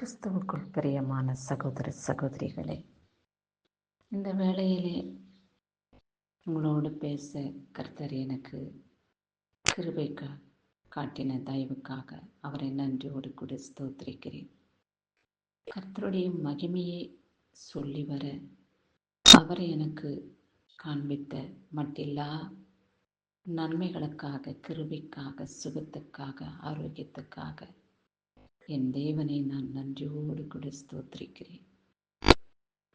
கிறிஸ்துவுக்குள் பிரியமான சகோதர சகோதரிகளே இந்த வேளையிலே உங்களோடு பேச கர்த்தர் எனக்கு கிருபைக்க காட்டின தயவுக்காக அவரை நன்றியோடு கூட ஸ்தோத்திரிக்கிறேன். கர்த்தருடைய மகிமையை சொல்லி வர அவரை எனக்கு காண்பித்த மட்டில்லா நன்மைகளுக்காக கிருபைக்காக சுகத்துக்காக ஆரோக்கியத்துக்காக என் தேவனை நான் நன்றியோடு கூட ஸ்தோத்திரிக்கிறேன்.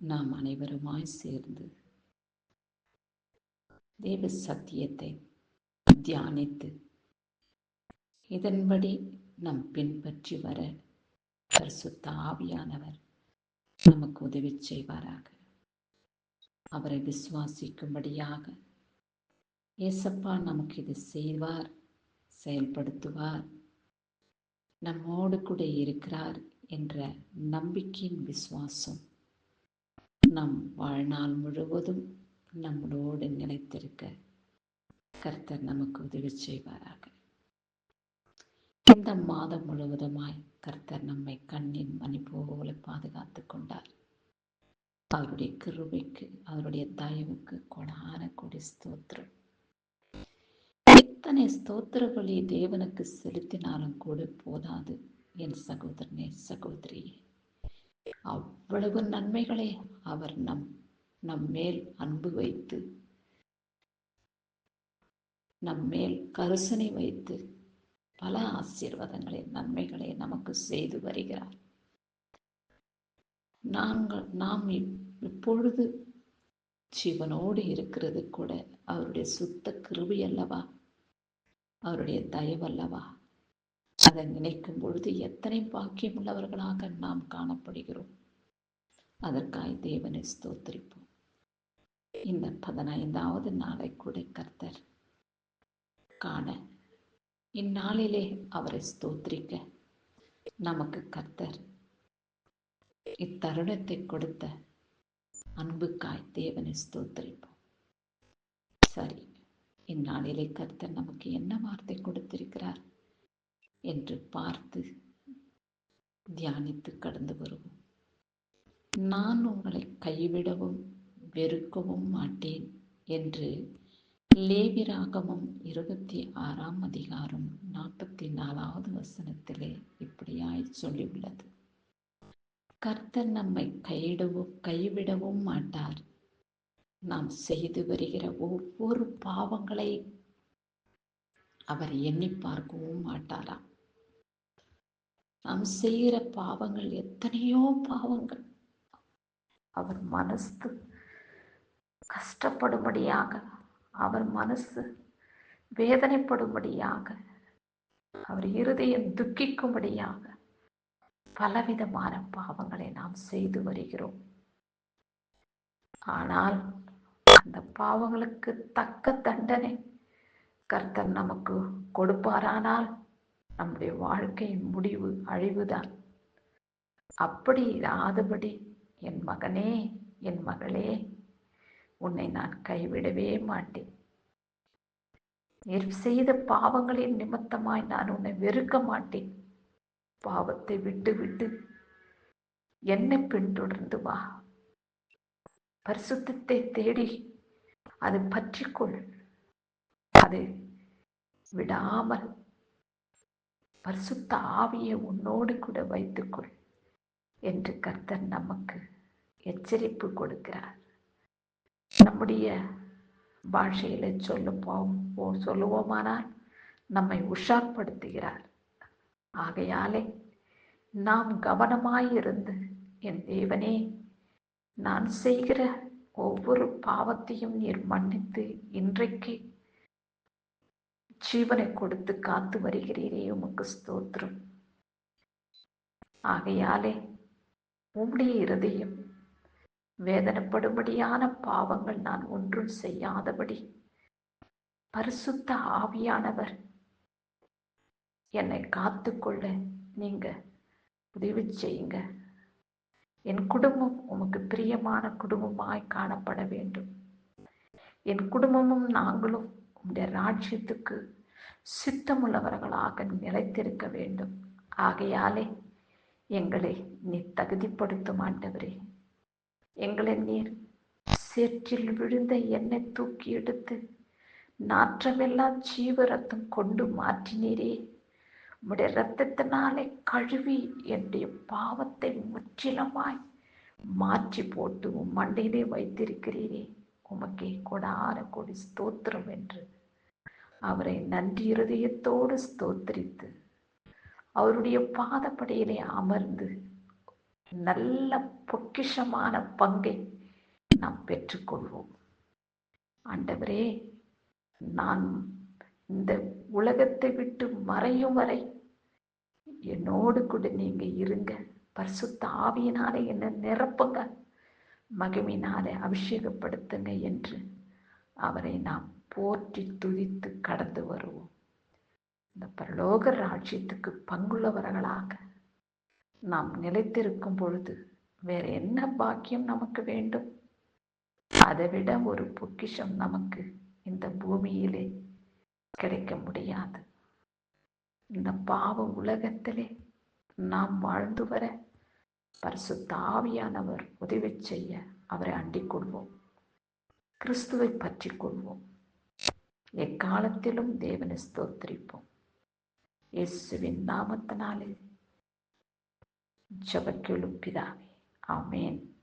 நாம் அனைவருமாய் சேர்ந்து தேவ சத்தியத்தை தியானித்து இதன்படி நம் பின்பற்றி வர பரிசுத்த ஆவியானவர் நமக்கு உதவி செய்வாராக. அவரை விசுவாசிக்கும்படியாக ஏசப்பா நமக்கு இது செய்வார் செயல்படுத்துவார். நம்மோடு கூட இருக்கிறார் என்ற நம்பிக்கையின் விசுவாசம் நம் வாழ்நாள் முழுவதும் நம்மளோடு நிலைத்திருக்க கர்த்தர் நமக்கு உதவி செய்வாராக. இந்த மாதம் முழுவதுமாய் கர்த்தர் நம்மை கண்ணின் மணி போல பாதுகாத்து கொண்டார். அவருடைய கிருபைக்கு அவருடைய தயவுக்கு கொடான கொடி ஸ்தோத்திரம். எத்தனை ஸ்தோத்திர பலி தேவனுக்கு செலுத்தினாலும் கூட போதாது. என் சகோதரனே சகோதரியே அவ்வளவு நன்மைகளை அவர் நம் நம் மேல் அன்பு வைத்து நம் மேல் கருசனை வைத்து பல ஆசீர்வாதங்களை நன்மைகளை நமக்கு செய்து வருகிறார். நாங்கள் நாம் இப்பொழுது ஜீவனோடு இருக்கிறது கூட அவருடைய சுத்த கிருபி அல்லவா? அவருடைய தயவல்லவா? அதை நினைக்கும் பொழுது எத்தனை பாக்கியம் உள்ளவர்களாக நாம் காணப்படுகிறோம். அதற்காய் தேவனை ஸ்தோத்திரிப்போம். இந்த பதினைந்தாவது நாளை கூட கர்த்தர் காண இந்நாளிலே அவரை ஸ்தோத்திரிக்க நமக்கு கர்த்தர் இத்தருணத்தை கொடுத்த அன்புக்காய் தேவனை ஸ்தோத்திரிப்போம். சரி இந்நாளிலே கர்த்தர் நமக்கு என்ன வார்த்தை கொடுத்திருக்கிறார் என்று பார்த்து தியானித்து கடந்து வருவோம். நான் உங்களை கைவிடவும் வெறுக்கவும் மாட்டேன் என்று லேவிராகமம் இருபத்தி ஆறாம் அதிகாரம் நாற்பத்தி நாலாவது வசனத்திலே இப்படியாய் சொல்லியுள்ளது. கர்த்தர் நம்மை கையிடவும் கைவிடவும் மாட்டார். நாம் செய்து வருகிற ஒவ்வொரு பாவங்களை அவர் எண்ணி பார்க்கவும் மாட்டாராம். நாம் செய்கிற பாவங்கள் எத்தனையோ பாவங்கள். அவர் மனசு கஷ்டப்படும்படியாக அவர் மனசு வேதனைப்படும்படியாக அவர் இருதயம் துக்கிக்கும்படியாக பலவிதமான பாவங்களை நாம் செய்து வருகிறோம். ஆனால் அந்த பாவங்களுக்கு தக்க தண்டனை. கர்த்தர் நமக்கு கொடுப்பாரானால் நம்முடைய வாழ்க்கையின் முடிவு அழிவுதான். அப்படி இராதபடி என் மகனே என் மகளே உன்னை நான் கைவிடவே மாட்டேன். நீர் செய்த பாவங்களின் நிமித்தமாய் நான் உன்னை வெறுக்க மாட்டேன். பாவத்தை விட்டு விட்டு என்னை பின்தொடர்ந்து வா. பரிசுத்தத்தை தேடி அது பற்றிக்கொள். அது விடாமல் பரிசுத்த ஆவியை உன்னோடு கூட வைத்துக்கொள் என்று கர்த்தர் நமக்கு எச்சரிப்பு கொடுக்கிறார். நம்முடைய பாஷையில சொல்லும் சொல்லுவோமானால் நம்மை உஷார்படுத்துகிறார். ஆகையாலே நாம் கவனமாயிருந்து என் தேவனே நான் செய்கிற ஒவ்வொரு பாவத்தையும் நீர் மன்னித்து இன்றைக்கு ஜீவனை கொடுத்து காத்து வருகிறீரே உமக்கு ஸ்தோத்திரம். ஆகையாலே உம்முடைய இருதயம் வேதனைப்படும்படியான பாவங்கள் நான் ஒன்றும் செய்யாதபடி பரிசுத்த ஆவியானவர் என்னை காத்துக்கொள்ள நீங்க உதவி செய்யுங்க. என் குடும்பம் உமக்கு பிரியமான குடும்பமாய் காணப்பட வேண்டும். என் குடும்பமும் நாங்களும் உம்முடைய ராஜ்யத்துக்கு சித்தமுள்ளவர்களாக நிலைத்திருக்க வேண்டும். ஆகையாலே எங்களை நீ தகுதிப்படுத்தும் ஆண்டவரே. எங்களை நீர் சேற்றில் விழுந்த எண்ணெய் தூக்கி எடுத்து நாற்றமெல்லாம் ஜீவரத்தம் கொண்டு மாற்றினீரே. உம்முடைய இரத்தத்தினாலே கழுவி என்னுடைய பாவத்தை முற்றிலுமாய் மாற்றி போட்டு உம் மண்டையிலே வைத்திருக்கிறீரே. உமக்கே கொடார கொடி ஸ்தோத்திரம் என்று. அவரை நன்றி இருதயத்தோடு ஸ்தோத்திரித்து அவருடைய பாதப்படியிலே அமர்ந்து நல்ல பொக்கிஷமான பங்கை நாம் பெற்றுக்கொள்வோம். ஆண்டவரே நான் இந்த உலகத்தை விட்டு மறையும் வரை என்னோடு கூட நீங்க இருங்க. பரிசுத்த ஆவியினாலே என்ன நிரப்புங்க. மகிமினாலே அபிஷேகப்படுத்துங்க என்று அவரை நாம் போற்றி துதித்து கடந்து வருவோம். இந்த பரலோக ராஜ்யத்துக்கு பங்குள்ளவர்களாக நாம் நிலைத்திருக்கும் பொழுது வேற என்ன பாக்கியம் நமக்கு வேண்டும்? அதைவிட ஒரு பொக்கிஷம் நமக்கு இந்த பூமியிலே கிடைக்க முடியாது. இந்த பாவ உலகத்திலே நாம் வாழ்ந்து வர பரிசு தாவியானவர் உதவி செய்ய அவரை அண்டிக் கொள்வோம். கிறிஸ்துவை பற்றி கொள்வோம். எக்காலத்திலும் தேவனை ஸ்தோத்திரிப்போம். இயேசுவின் நாமத்தினாலே ஜபக்கெழும் பிதாவே. ஆமேன்.